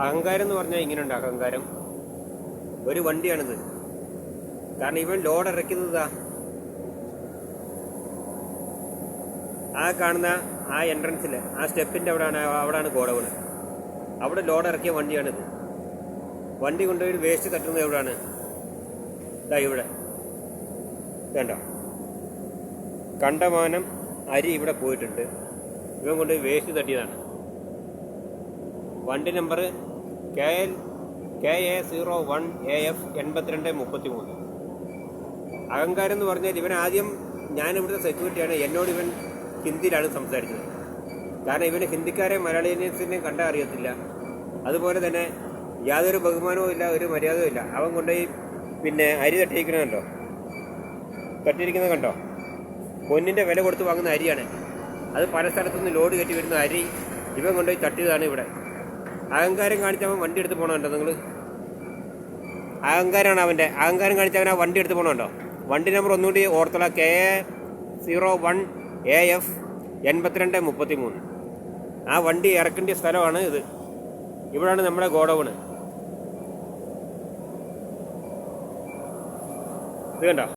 അഹങ്കാരം എന്ന് പറഞ്ഞാൽ ഇങ്ങനെയുണ്ട് അഹങ്കാരം. ഒരു വണ്ടിയാണിത്. കാരണം ഇവൻ ലോഡ് ഇറക്കുന്നതാ. ആ കാണുന്ന ആ എൻട്രൻസിൽ ആ സ്റ്റെപ്പിന്റെ അവിടെയാണ് അവിടെയാണ് ഗോഡൗൺ അവിടെ ലോഡ് ഇറക്കിയ വണ്ടിയാണിത്. വണ്ടി കൊണ്ടുപോയി വേസ്റ്റ് തട്ടുന്നത് എവിടെയാണ് ഇതാ ഇവിടെ. വേണ്ട കണ്ടമാനം അരി ഇവിടെ പോയിട്ടുണ്ട്. ഇവൻ കൊണ്ടുപോയി വേസ്റ്റ് തട്ടിയതാണ്. വണ്ടി number K L K A zero one A F എൺപത്തിരണ്ട് മുപ്പത്തി മൂന്ന് അഹങ്കാരം എന്ന് പറഞ്ഞാൽ ഇവൻ ആദ്യം ഞാൻ ഇവിടുത്തെ സെക്യൂരിറ്റിയാണ് എന്നോട് ഇവൻ ഹിന്ദിയിലാണ് സംസാരിച്ചത് കാരണം ഇവന് ഹിന്ദിക്കാരെ മലയാളീസിനെ കണ്ടാൽ അറിയത്തില്ല. അതുപോലെ തന്നെ യാതൊരു ബഹുമാനവും ഇല്ല ഒരു മര്യാദയും ഇല്ല. അവൻ കൊണ്ടുപോയി പിന്നെ അരി തട്ടിയിരിക്കണമല്ലോ. തട്ടിയിരിക്കുന്നത് കണ്ടോ? പൊന്നിന്റെ വില കൊടുത്ത് വാങ്ങുന്ന അരിയാണ്. അത് പല സ്ഥലത്തുനിന്ന് ലോഡ് കയറ്റി വരുന്ന അരി ഇവൻ കൊണ്ടുപോയി തട്ടിയതാണ് ഇവിടെ. അഹങ്കാരം കാണിച്ചവൻ വണ്ടി എടുത്ത് പോകണമുണ്ടോ നിങ്ങൾ അഹങ്കാരമാണ് അവന്റെ. അഹങ്കാരം കാണിച്ച ആ വണ്ടി എടുത്ത് പോകണമുണ്ടോ വണ്ടി നമ്പർ ഒന്നുകൂടി ഓർത്തല K A zero one A F എൺപത്തിരണ്ട് മുപ്പത്തി മൂന്ന് ആ വണ്ടി ഇറക്കേണ്ട സ്ഥലമാണ് ഇത്. ഇവിടാണ് നമ്മുടെ ഗോഡൗണ്. ഇത് കണ്ടോ?